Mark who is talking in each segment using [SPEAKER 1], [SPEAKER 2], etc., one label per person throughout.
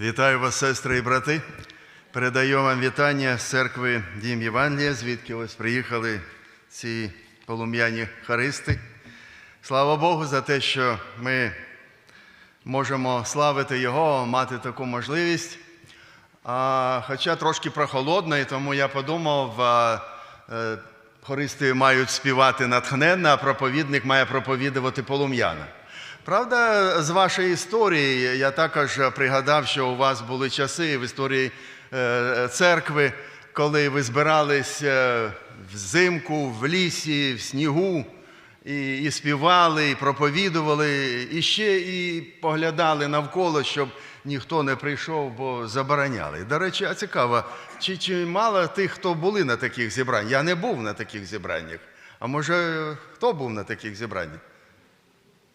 [SPEAKER 1] Вітаю вас, сестри і брати. Передаю вам вітання з церкви Дім Євангелія, звідки ось приїхали ці полум'яні харисти. Слава Богу за те, що ми можемо славити Його, мати таку можливість. А, хоча трошки прохолодно, і тому я подумав, а, е, хористи мають співати натхненно, а проповідник має проповідувати полум'яно. Правда, з вашої історії я також пригадав, що у вас були часи в історії е, церкви, коли ви збирались е, взимку, в лісі, в снігу, і, і співали, і проповідували, і ще і поглядали навколо, щоб ніхто не прийшов, бо забороняли. До речі, а цікаво, чи, чи мало тих, хто були на таких зібраннях? Я не був на таких зібраннях. А може, хто був на таких зібраннях?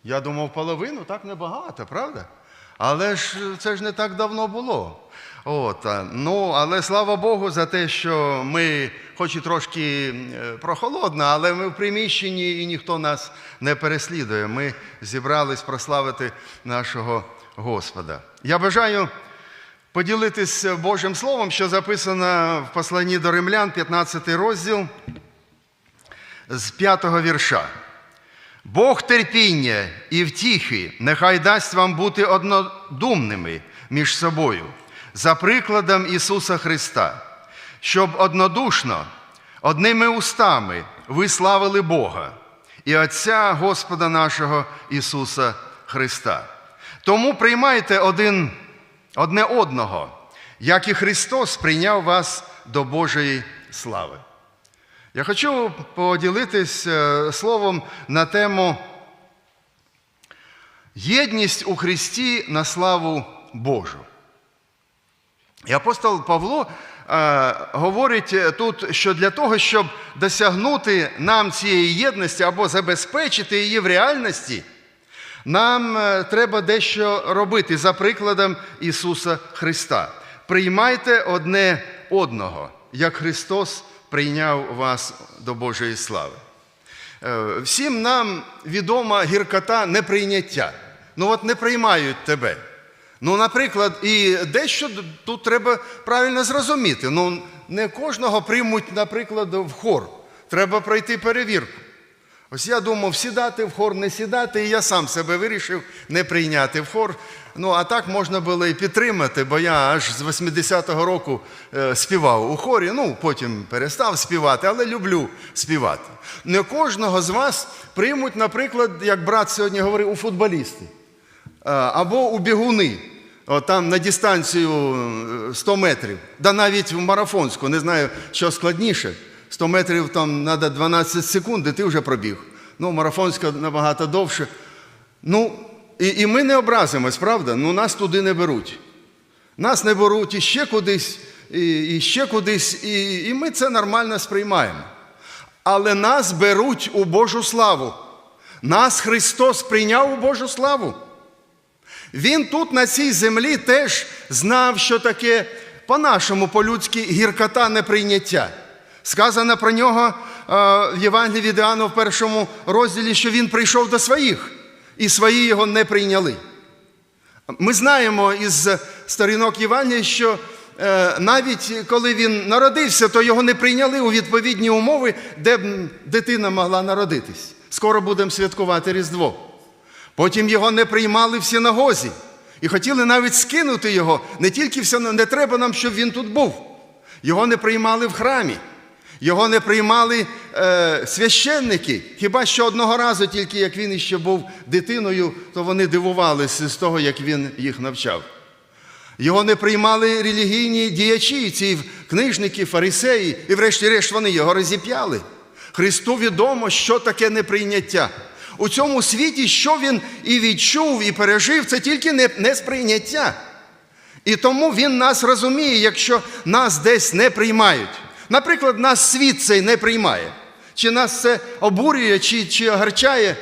[SPEAKER 1] Я думав, половину так небагато, правда? Але ж це ж не так давно було. От, ну, але слава Богу за те, що ми, хоч і трошки е, прохолодно, але ми в приміщенні і ніхто нас не переслідує. Ми зібрались прославити нашого Господа. Я бажаю поділитись Божим Словом, що записано в посланні до римлян, 15 розділ з 5 вірша. Бог терпіння і втіхи нехай дасть вам бути однодумними між собою, за прикладом Ісуса Христа, щоб однодушно, одними устами ви славили Бога і Отця Господа нашого Ісуса Христа. Тому приймайте один, одне одного, як і Христос прийняв вас до Божої слави. Я хочу поділитись е, словом на тему єдність у Христі на славу Божу. І апостол Павло е, говорить тут, що для того, щоб досягнути нам цієї єдності або забезпечити її в реальності, нам е, треба дещо робити за прикладом Ісуса Христа. Приймайте одне одного, як Христос прийняв вас до Божої слави. Е, Всім нам відома гіркота неприйняття. Ну от не приймають тебе. Ну, наприклад, і дещо тут треба правильно зрозуміти. Ну, не кожного приймуть, наприклад, в хор. Треба пройти перевірку. Ось я думав, сідати в хор, не сідати, і я сам себе вирішив не прийняти в хор. Ну, а так можна було і підтримати, бо я аж з 80-го року е, співав у хорі, ну, потім перестав співати, але люблю співати. Не кожного з вас приймуть, наприклад, як брат сьогодні говорив, у футболісти е, або у бігуни. О, там на дистанцію е, 100 метрів, да навіть в марафонську, не знаю, що складніше. 100 метрів там треба 12 секунд, і ти вже пробіг. Ну, марафонська набагато довше. Ну, і, і ми не образимось, правда? Ну, нас туди не беруть. Нас не беруть іще кудись, і, і ще кудись, і, і ми це нормально сприймаємо. Але нас беруть у Божу славу. Нас Христос прийняв у Божу славу. Він тут на цій землі теж знав, що таке по-нашому, по-людськи гіркота неприйняття. Сказано про нього е, в Євангелії від Іоанна в першому розділі, що він прийшов до своїх, і свої його не прийняли. Ми знаємо із сторінок Євангелія, що е, навіть коли він народився, то його не прийняли у відповідні умови, де б дитина могла народитись. Скоро будемо святкувати Різдво. Потім його не приймали в синагозі і хотіли навіть скинути його. Не тільки в не треба нам, щоб він тут був. Його не приймали в храмі. Його не приймали е, священники. Хіба що одного разу, тільки як він іще був дитиною, то вони дивувалися з того, як він їх навчав. Його не приймали релігійні діячі, ці книжники, фарисеї, і врешті-решт вони його розіп'яли. Христу відомо, що таке неприйняття. У цьому світі, що він і відчув, і пережив, це тільки не, не сприйняття. І тому він нас розуміє, якщо нас десь не приймають. Наприклад, нас світ цей не приймає. Чи нас це обурює, чи, чи огорчає.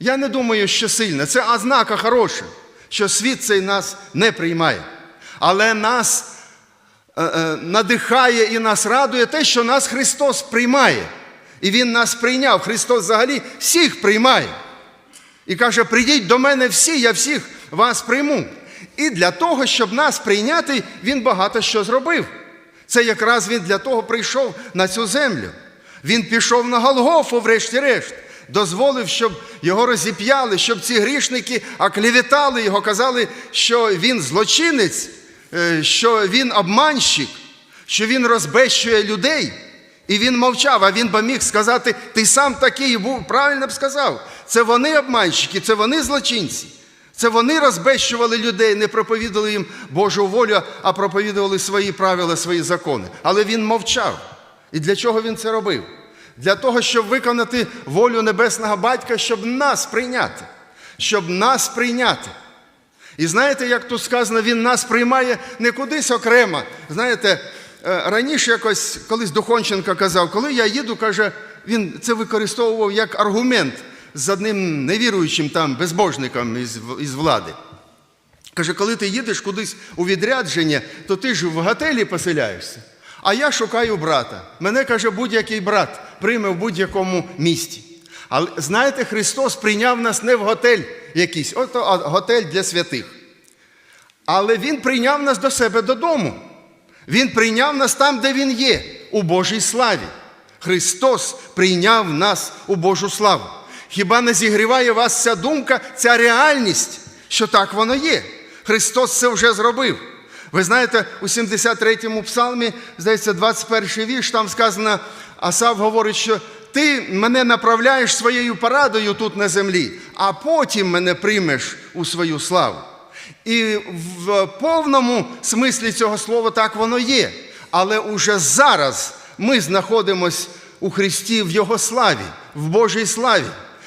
[SPEAKER 1] Я не думаю, що сильно. Це ознака хороша, що світ цей нас не приймає. Але нас е, е, надихає і нас радує те, що нас Христос приймає. І Він нас прийняв. Христос взагалі всіх приймає. І каже: прийдіть до мене всі, я всіх вас прийму. І для того, щоб нас прийняти, він багато що зробив. Це якраз він для того прийшов на цю землю. Він пішов на Голгофу, врешті-решт, дозволив, щоб його розіп'яли, щоб ці грішники оклеветали його, казали, що він злочинець, е, що він обманщик, що він розбещує людей. І він мовчав, а він би міг сказати, ти сам такий був, правильно б сказав. Це вони обманщики, це вони злочинці. Це вони розбещували людей, не проповідували їм Божу волю, а проповідували свої правила, свої закони. Але він мовчав. І для чого він це робив? Для того, щоб виконати волю Небесного Батька, щоб нас прийняти. Щоб нас прийняти. І знаєте, як тут сказано, він нас приймає не кудись окремо. Знаєте, е, раніше якось колись Духонченко казав, коли я їду, каже, він це використовував як аргумент з одним невіруючим там безбожником із, із влади. Каже, коли ти їдеш кудись у відрядження, то ти ж в готелі поселяєшся. А я шукаю брата. Мене каже, будь-який брат прийме в будь-якому місті. Але знаєте, Христос прийняв нас не в готель якийсь, от готель для святих. Але Він прийняв нас до себе додому. Він прийняв нас там, де Він є, у Божій славі. Христос прийняв нас у Божу славу. Хіба не зігріває вас ця думка, ця реальність, що так воно є? Христос це вже зробив. Ви знаєте, у 73-му псалмі, здається, 21-й вірш, там сказано, Асав говорить, що ти мене направляєш своєю порадою тут на землі, а потім мене приймеш у свою славу. І в повному смислі цього слова так воно є. Але уже зараз ми знаходимося у Христі в Його славі, в Божій славі.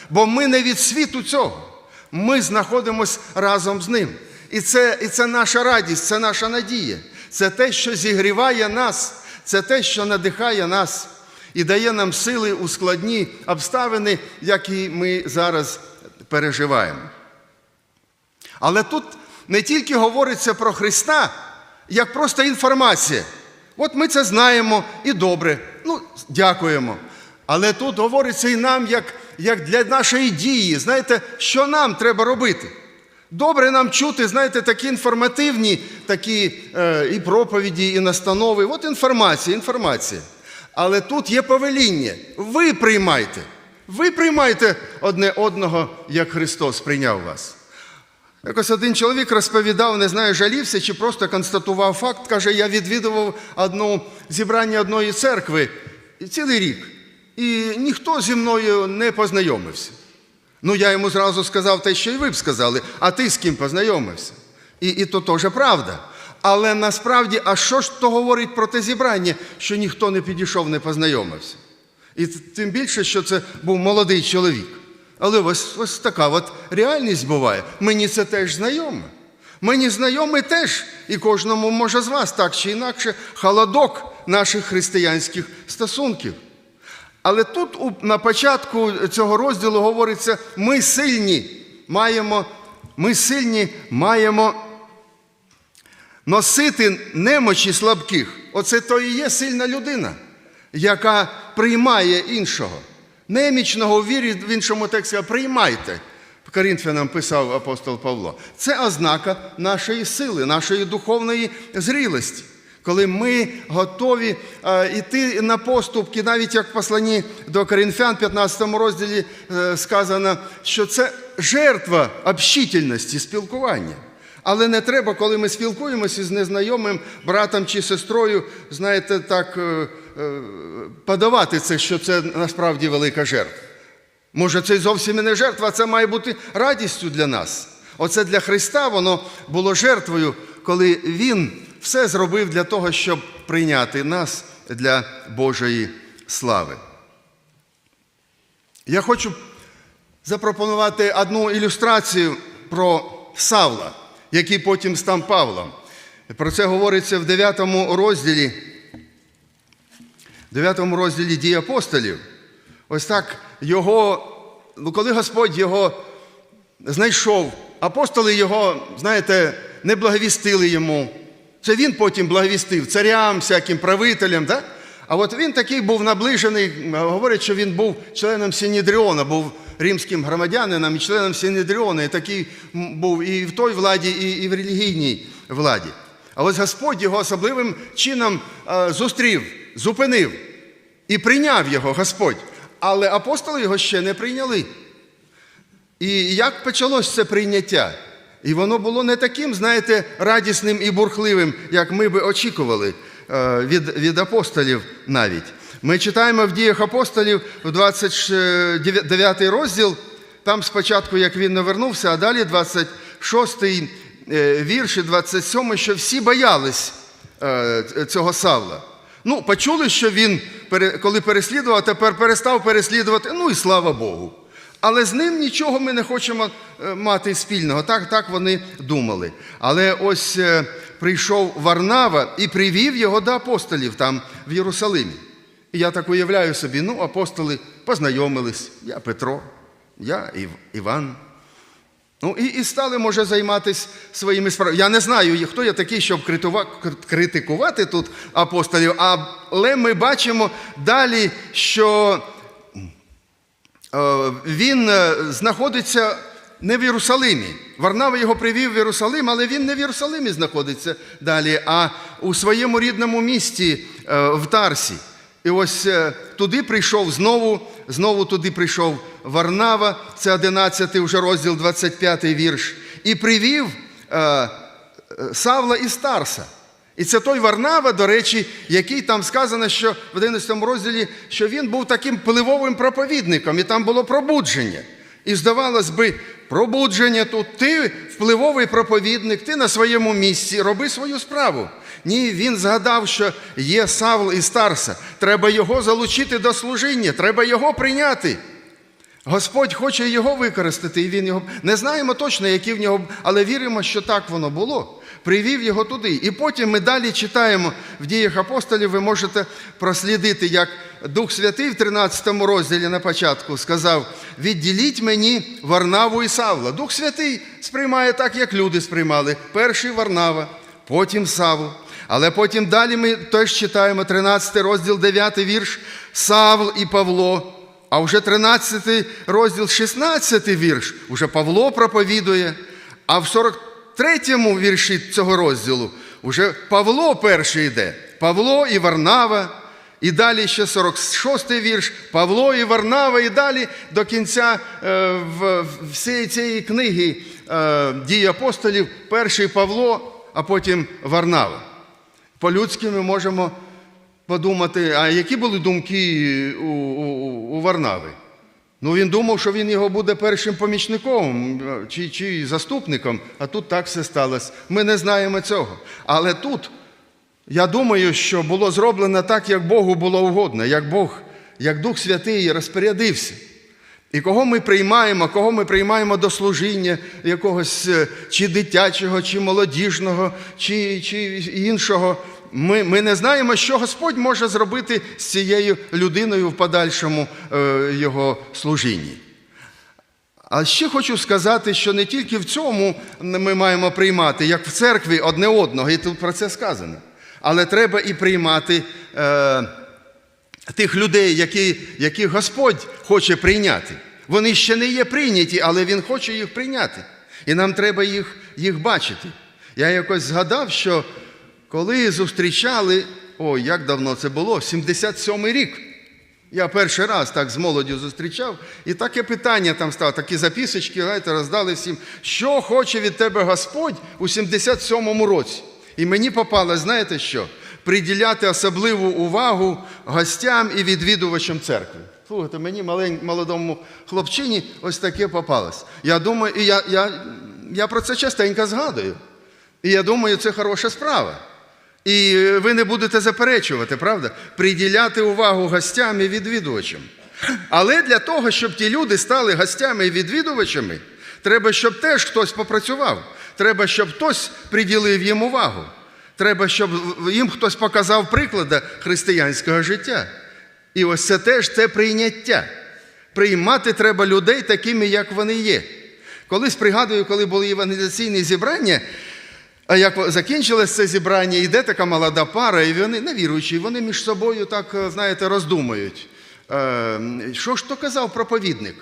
[SPEAKER 1] Бо ми не від світу цього. Ми знаходимося разом з Ним. І це, і це наша радість, це наша надія. Це те, що зігріває нас, це те, що надихає нас і дає нам сили у складні обставини, які ми зараз переживаємо. Але тут не тільки говориться про Христа, як просто інформація. От ми це знаємо і добре, ну, дякуємо. Але тут говориться і нам, як, як для нашої дії, знаєте, що нам треба робити. Добре нам чути, знаєте, такі інформативні такі е, і проповіді, і настанови. От інформація, інформація. Але тут є повеління. Ви приймайте. Ви приймайте одне одного, як Христос прийняв вас. Якось один чоловік розповідав, не знаю, жалівся чи просто констатував факт, каже, я відвідував одну зібрання одної церкви цілий рік, і ніхто зі мною не познайомився. Ну, я йому зразу сказав те, що і ви б сказали, а ти з ким познайомився? І, і то теж правда. Але насправді, а що ж то говорить про те зібрання, що ніхто не підійшов, не познайомився? І тим більше, що це був молодий чоловік. Але ось, ось така от реальність буває. Мені це теж знайоме. Мені знайомий теж, і кожному може з вас так чи інакше холодок наших християнських стосунків. Але тут на початку цього розділу говориться: ми сильні маємо, ми сильні маємо носити немочі слабких. Оце то і є сильна людина, яка приймає іншого. Немічного у вірі в іншому тексті приймайте. Коринфянам писав апостол Павло. Це ознака нашої сили, нашої духовної зрілості. Коли ми готові е, йти на поступки, навіть як в посланні до Коринфян, 15 розділі е, сказано, що це жертва общительності, спілкування. Але не треба, коли ми спілкуємося з незнайомим братом чи сестрою, знаєте, так е, е, подавати це, що це насправді велика жертва. Може, це зовсім і не жертва, а це має бути радістю для нас. Оце для Христа воно було жертвою, коли Він все зробив для того, щоб прийняти нас для Божої слави. Я хочу запропонувати одну ілюстрацію про Савла, який потім став Павлом. Про це говориться в 9 розділі, 9 розділі дій апостолів. Ось так його, ну, коли Господь його знайшов, апостоли його, знаєте, не благовістили йому. Це він потім благовістив царям, всяким правителям. Да? А от він такий був наближений, говорять, що він був членом Сінідріона, був римським громадянином і членом Синедріону, і такий був і в той владі, і, і в релігійній владі. А ось Господь його особливим чином е, зустрів, зупинив і прийняв його Господь. Але апостоли його ще не прийняли. І як почалось це прийняття? І воно було не таким, знаєте, радісним і бурхливим, як ми би очікували е, від, від апостолів навіть. Ми читаємо в діях апостолів в 29 розділ, там спочатку, як він не вернувся, а далі 26 е, вірш і 27, що всі боялись е, цього Савла. Ну, почули, що він, коли переслідував, тепер перестав переслідувати, ну і слава Богу. Але з ним нічого ми не хочемо е, мати спільного. Так, так вони думали. Але ось е, прийшов Варнава і привів його до апостолів там в Єрусалимі. І я так уявляю собі, ну, апостоли познайомились. Я Петро, я Ів- Іван. Ну, і, і стали, може, займатися своїми справами. Я не знаю, хто я такий, щоб критикувати тут апостолів, але ми бачимо далі, що він е, знаходиться не в Єрусалимі. Варнава його привів в Єрусалим, але він не в Єрусалимі знаходиться далі, а у своєму рідному місті е, в Тарсі. І ось е, туди прийшов знову, знову туди прийшов Варнава, це 11 вже розділ, 25 вірш, і привів е, е, Савла із Тарса. І це той Варнава, до речі, який там сказано, що в 11 розділі, що він був таким пливовим проповідником, і там було пробудження. І здавалось би, пробудження тут, ти впливовий проповідник, ти на своєму місці, роби свою справу. Ні, він згадав, що є Савл із Тарса. Треба його залучити до служіння, треба його прийняти. Господь хоче його використати, і він його не знаємо точно, які в нього, але віримо, що так воно було. Привів його туди. І потім ми далі читаємо в діях апостолів. Ви можете прослідити, як Дух Святий в 13 розділі на початку сказав: відділіть мені Варнаву і Савла. Дух Святий сприймає так, як люди сприймали. Перший Варнава, потім Савл. Але потім далі ми теж читаємо 13 розділ, 9 вірш, Савл і Павло. А вже 13 розділ, 16 вірш, уже Павло проповідує. А в 43-му вірші цього розділу вже Павло перший йде. Павло і Варнава. І далі ще 46-й вірш, Павло і Варнава, і далі до кінця е, в всієї цієї книги е, дії апостолів, перший Павло, а потім Варнава. По-людськи ми можемо подумати, а які були думки у, у, у Варнави? Ну, він думав, що він його буде першим помічником чи, чи заступником, а тут так все сталося. Ми не знаємо цього. Але тут, я думаю, що було зроблено так, як Богу було угодно, як Бог, як Дух Святий розпорядився. І кого ми приймаємо, кого ми приймаємо до служіння якогось е, чи дитячого, чи молодіжного, чи, чи іншого. Ми, ми не знаємо, що Господь може зробити з цією людиною в подальшому е, його служінні. А ще хочу сказати, що не тільки в цьому ми маємо приймати, як в церкві одне одного, і тут про це сказано. Але треба і приймати е, тих людей, які, яких Господь хоче прийняти. Вони ще не є прийняті, але Він хоче їх прийняти. І нам треба їх, їх бачити. Я якось згадав, що коли зустрічали, ой, як давно це було, 77-й рік. Я перший раз так з молоддю зустрічав, і таке питання там стало, такі записочки, знаєте, роздали всім, що хоче від тебе Господь у 77-му році. І мені попало, знаєте що? Приділяти особливу увагу гостям і відвідувачам церкви. Слухайте, мені малень, молодому хлопчині ось таке попалось. Я думаю, і я, я, я про це частенько згадую. І я думаю, це хороша справа. І ви не будете заперечувати, правда? Приділяти увагу гостям і відвідувачам. Але для того, щоб ті люди стали гостями і відвідувачами, треба, щоб теж хтось попрацював. Треба, щоб хтось приділив їм увагу. Треба, щоб їм хтось показав приклади християнського життя. І ось це теж це прийняття. Приймати треба людей такими, як вони є. Колись пригадую, коли були евангелізаційні зібрання, а як закінчилось це зібрання, йде така молода пара, і вони невіруючі, вони між собою так, знаєте, роздумують. Е, Що ж то казав проповідник?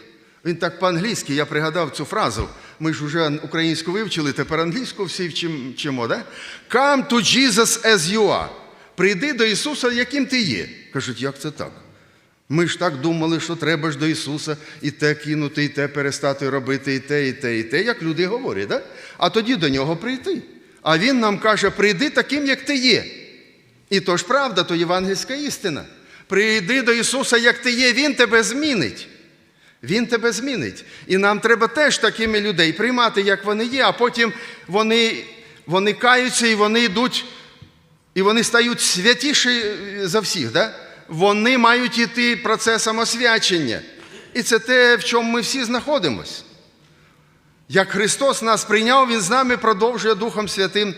[SPEAKER 1] Він так по-англійськи, я пригадав цю фразу. Ми ж вже українську вивчили, тепер англійську всі вчимо. Да? Come to Jesus as you are. Прийди до Ісуса, яким ти є. Кажуть, як це так? Ми ж так думали, що треба ж до Ісуса і те кинути, і те перестати робити, і те, і те, і те, як люди говорять. Да? А тоді до нього прийти. А Він нам каже, прийди таким, як ти є. І то ж правда, то євангельська істина. Прийди до Ісуса, як ти є, Він тебе змінить. Він тебе змінить. І нам треба теж такими людей приймати, як вони є, а потім вони, вони каються і вони йдуть, і вони стають святіші за всіх. Да? Вони мають йти процесом освячення. І це те, в чому ми всі знаходимося. Як Христос нас прийняв, Він з нами продовжує Духом Святим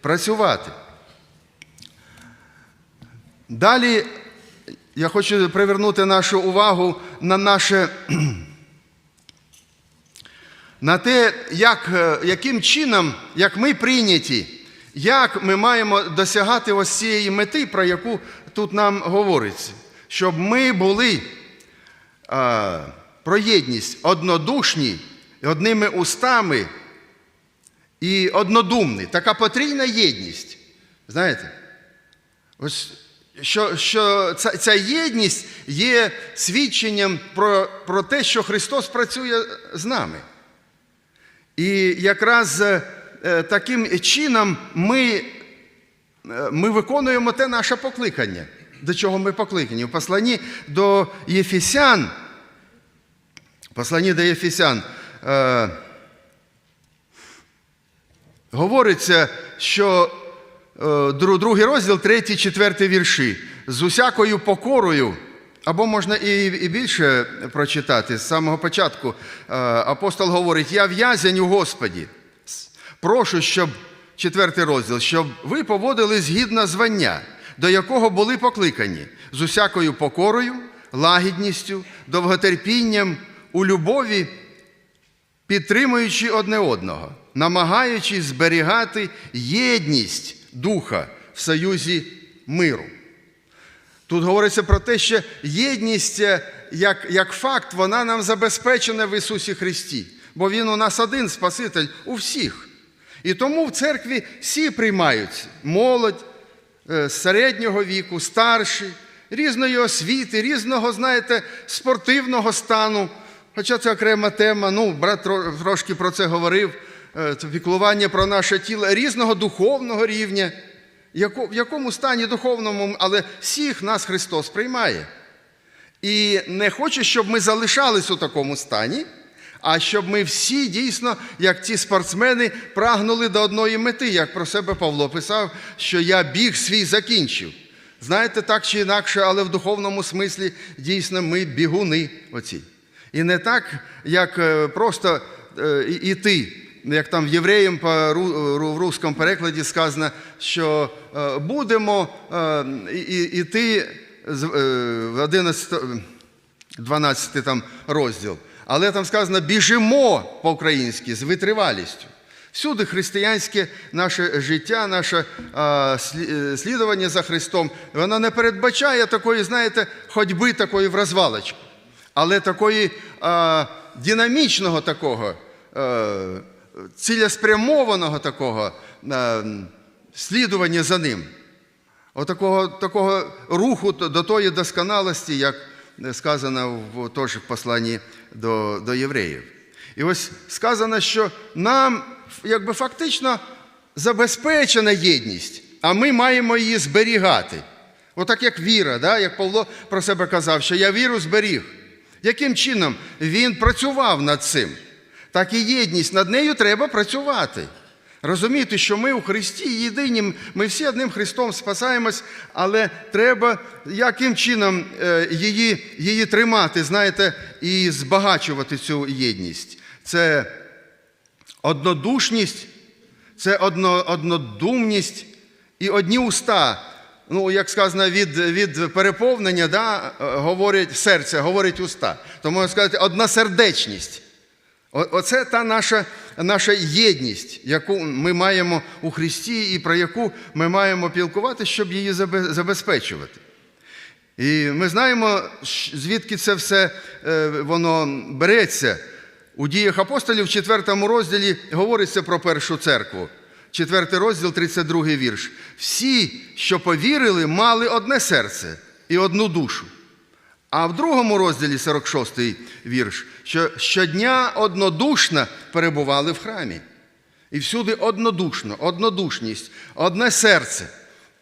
[SPEAKER 1] працювати. Далі я хочу привернути нашу увагу на наше, на те, як, е, яким чином, як ми прийняті, як ми маємо досягати ось цієї мети, про яку тут нам говориться, щоб ми були а, про єдність однодушні, одними устами і однодумні. Така потрійна єдність. Знаєте? Ось що, що ця, ця єдність є свідченням про, про те, що Христос працює з нами. І якраз е, таким чином ми, е, ми виконуємо те наше покликання, до чого ми покликані. У посланні до Єфесян, посланні до Єфесян, е, говориться, що е, другий розділ, третій, четвертий вірші. З усякою покорою, або можна і, і більше прочитати з самого початку. Е, Апостол говорить: Я в'язень у Господі. Прошу, щоб четвертий розділ, щоб ви поводили згідно звання, до якого були покликані, з усякою покорою, лагідністю, довготерпінням, у любові підтримуючи одне одного, намагаючись зберігати єдність духа в союзі миру. Тут говориться про те, що єдність е, як, як факт, вона нам забезпечена в Ісусі Христі, бо Він у нас один Спаситель у всіх. І тому в церкві всі приймаються молодь е, середнього віку, старші, різної освіти, різного, знаєте, спортивного стану. Хоча це окрема тема, ну, брат трошки про це говорив, е, піклування про наше тіло, різного духовного рівня. В якому стані духовному, але всіх нас Христос приймає. І не хоче, щоб ми залишались у такому стані, а щоб ми всі дійсно, як ці спортсмени, прагнули до одної мети, як про себе Павло писав, що я біг свій закінчив. Знаєте, так чи інакше, але в духовному смислі дійсно ми бігуни оці. І не так, як е, просто е, іти, як там євреям в русскому перекладі сказано, що е, будемо іти в 11, 12 там розділ. Але там сказано біжимо по-українськи з витривалістю. Всюди християнське наше життя, наше а, слідування за Христом, воно не передбачає такої, знаєте, ходьби такої в розвалочку, але такої а, динамічного такого, е, цілеспрямованого такого е, слідування за ним. Отакого такого руху до тої досконалості, як сказано в теж в посланні до, до євреїв. І ось сказано, що нам якби фактично забезпечена єдність, а ми маємо її зберігати. Отак як віра, да? як Павло про себе казав, що я віру зберіг. Яким чином він працював над цим? Так і єдність, над нею треба працювати. Розуміти, що ми у Христі єдині, ми всі одним Христом спасаємось, але треба яким чином е, її, її тримати, знаєте, і збагачувати цю єдність. Це однодушність, це одно, однодумність і одні уста. Ну, як сказано, від, від переповнення да, говорять серце, говорять уста. Тому можна сказати, односердечність. Оце та наша, наша єдність, яку ми маємо у Христі і про яку ми маємо пілкувати, щоб її забезпечувати. І ми знаємо, звідки це все е, воно береться. У діях апостолів в 4 розділі говориться про першу церкву. 4 розділ, 32 вірш. Всі, що повірили, мали одне серце і одну душу. А в другому розділі 46 вірш, що щодня однодушно перебували в храмі. І всюди однодушно, однодушність, одне серце.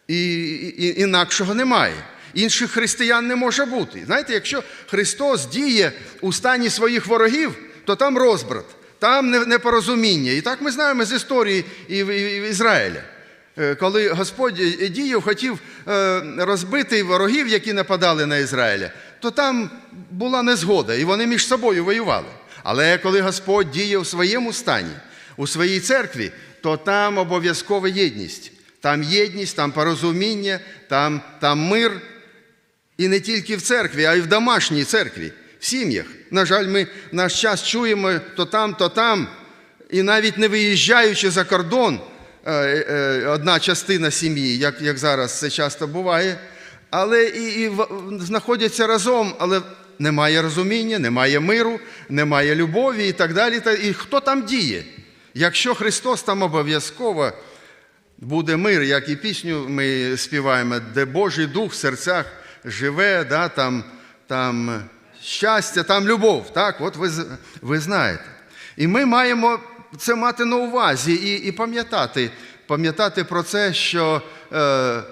[SPEAKER 1] І, і інакшого немає. Інших християн не може бути. Знаєте, якщо Христос діє у стані своїх ворогів, то там розбрат, там непорозуміння. І так ми знаємо з історії в- в Ізраїля. Е, Коли Господь діяв, хотів е, розбити ворогів, які нападали на Ізраїля, то там була незгода, і вони між собою воювали. Але коли Господь діє у своєму стані, у своїй церкві, то там обов'язкова єдність. Там єдність, там порозуміння, там, там мир. І не тільки в церкві, а й в домашній церкві, в сім'ях. На жаль, ми наш час чуємо то там, то там, і навіть не виїжджаючи за кордон, е, е, одна частина сім'ї, як, як зараз це часто буває, але і, і знаходяться разом, але немає розуміння, немає миру, немає любові і так далі. І хто там діє? Якщо Христос там обов'язково буде мир, як і пісню ми співаємо, де Божий Дух в серцях живе, да, там, там щастя, там любов. Так, от ви, ви знаєте. І ми маємо це мати на увазі і, і пам'ятати, пам'ятати про це, що е,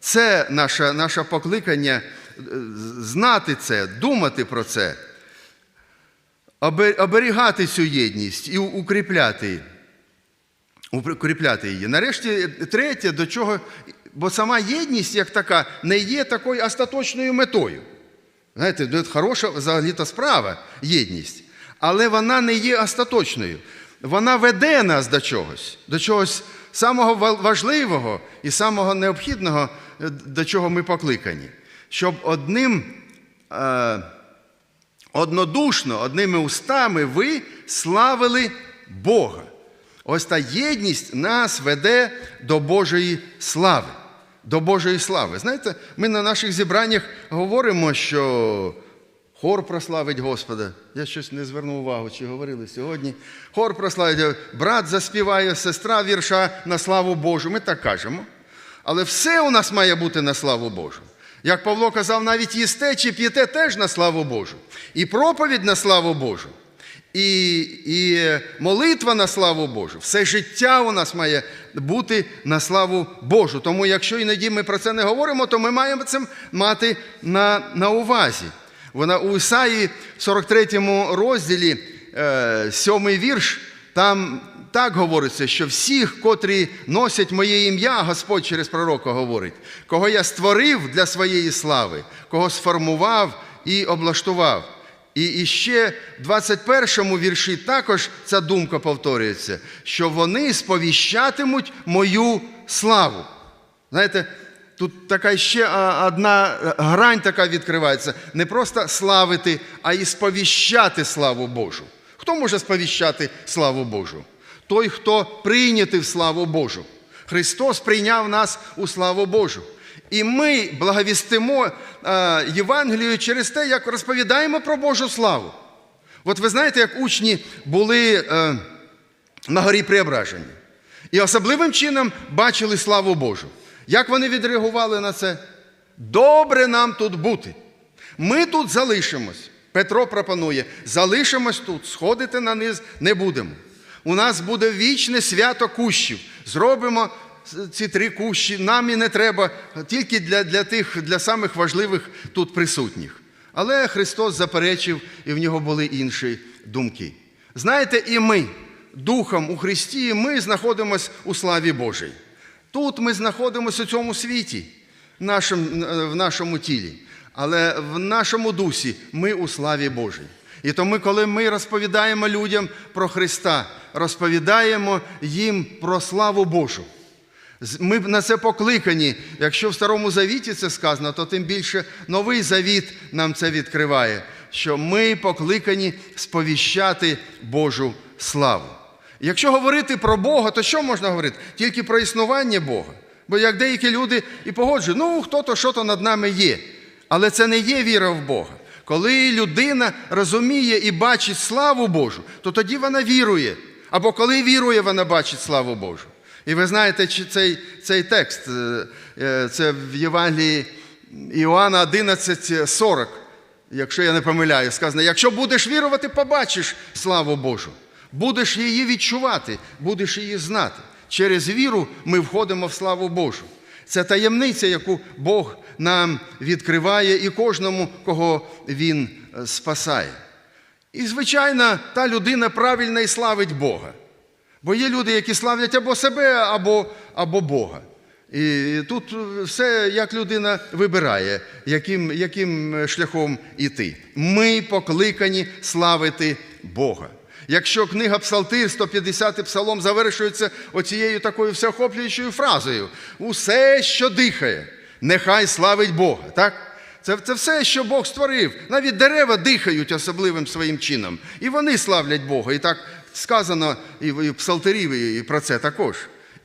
[SPEAKER 1] це наше, наше покликання, е, знати це, думати про це, оберігати цю єдність і укріпляти укріпляти її. Нарешті, третє, до чого, бо сама єдність, як така, не є такою остаточною метою. Знаєте, ну, хороша взагалі-то справа, єдність. Але вона не є остаточною. Вона веде нас до чогось, до чогось самого важливого і самого необхідного, е, до чого ми покликані. Щоб одним е, однодушно, одними устами ви славили Бога. Ось та єдність нас веде до Божої слави. До Божої слави. Знаєте, ми на наших зібраннях говоримо, що хор прославить Господа. Я щось не звернув увагу, чи говорили сьогодні. Хор прославить, брат заспіває, сестра вірша на славу Божу. Ми так кажемо. Але все у нас має бути на славу Божу. Як Павло казав, навіть їсте чи п'єте теж на славу Божу. І проповідь на славу Божу, і, і молитва на славу Божу. Все життя у нас має бути на славу Божу. Тому якщо іноді ми про це не говоримо, то ми маємо це мати на, на увазі. Вона у Ісаї, 43 розділі, е, сьомий вірш, там так говориться, що всіх, котрі носять моє ім'я, Господь через пророка говорить, кого я створив для своєї слави, кого сформував і облаштував. І, ще в 21 му вірші також ця думка повторюється, що вони сповіщатимуть мою славу. Знаєте, тут така ще одна грань така відкривається. Не просто славити, а і сповіщати славу Божу. Хто може сповіщати славу Божу? Той, хто прийнятий в славу Божу. Христос прийняв нас у славу Божу. І ми благовістимо е, Євангелію через те, як розповідаємо про Божу славу. От ви знаєте, як учні були е, на горі Преображення. І особливим чином бачили славу Божу. Як вони відреагували на це? Добре нам тут бути. Ми тут залишимось. Петро пропонує: залишимось тут, сходити на низ не будемо. У нас буде вічне свято кущів. Зробимо ці три кущі. Нам і не треба, тільки для, для тих, для самих важливих тут присутніх. Але Христос заперечив, і в нього були інші думки. Знаєте, і ми, Духом у Христі, ми знаходимося у славі Божій. Тут ми знаходимося у цьому світі, в нашому тілі, але в нашому дусі ми у славі Божій. І тому, коли ми розповідаємо людям про Христа, розповідаємо їм про славу Божу. Ми на це покликані. Якщо в Старому Завіті це сказано, то тим більше новий завіт нам це відкриває, що ми покликані сповіщати Божу славу. Якщо говорити про Бога, то що можна говорити? Тільки про існування Бога. Бо як деякі люди і погоджують, ну хто-то що-то над нами є. Але це не є віра в Бога. Коли людина розуміє і бачить славу Божу, то тоді вона вірує. Або коли вірує, вона бачить славу Божу. І ви знаєте, цей, цей текст, е, е, це в Євангелії Іоанна 11,40, якщо я не помиляю, сказано, якщо будеш вірувати, побачиш славу Божу. Будеш її відчувати, будеш її знати. Через віру ми входимо в славу Божу. Це таємниця, яку Бог нам відкриває і кожному, кого Він е, спасає. І, звичайно, та людина правильно і славить Бога. Бо є люди, які славлять або себе, або, або Бога. І тут все, як людина вибирає, яким, яким шляхом іти. Ми покликані славити Бога. Якщо книга Псалтир, 150 псалом завершується оцією такою всеохоплюючою фразою: усе, що дихає, нехай славить Бога. Так? Це, це все, що Бог створив. Навіть дерева дихають особливим своїм чином. І вони славлять Бога. І так сказано і в і і про це також.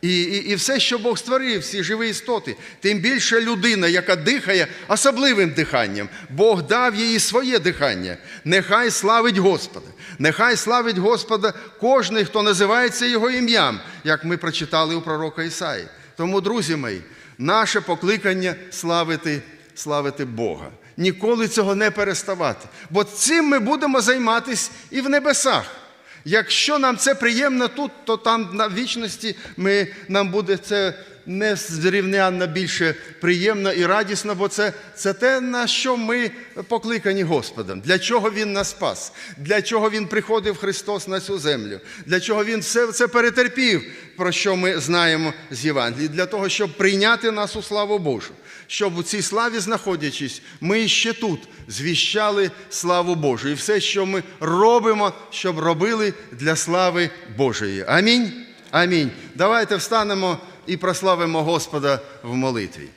[SPEAKER 1] І, і, і все, що Бог створив, всі живі істоти, тим більше людина, яка дихає особливим диханням. Бог дав їй своє дихання. Нехай славить Господа. Нехай славить Господа кожний, хто називається Його ім'ям, як ми прочитали у пророка Ісаї. Тому, друзі мої, наше покликання славити, славити Бога. Ніколи цього не переставати. Бо цим ми будемо займатися і в небесах. Якщо нам це приємно тут, то там на вічності ми, нам буде це незрівнянно більше приємно і радісно, бо це, це те, на що ми покликані Господом. Для чого Він нас спас, для чого Він приходив Христос на цю землю, для чого Він все це перетерпів, про що ми знаємо з Євангелії, для того, щоб прийняти нас у славу Божу. Щоб у цій славі, знаходячись, ми ще тут звіщали славу Божу. І все, що ми робимо, щоб робили для слави Божої. Амінь. Амінь. Давайте встанемо і прославимо Господа в молитві.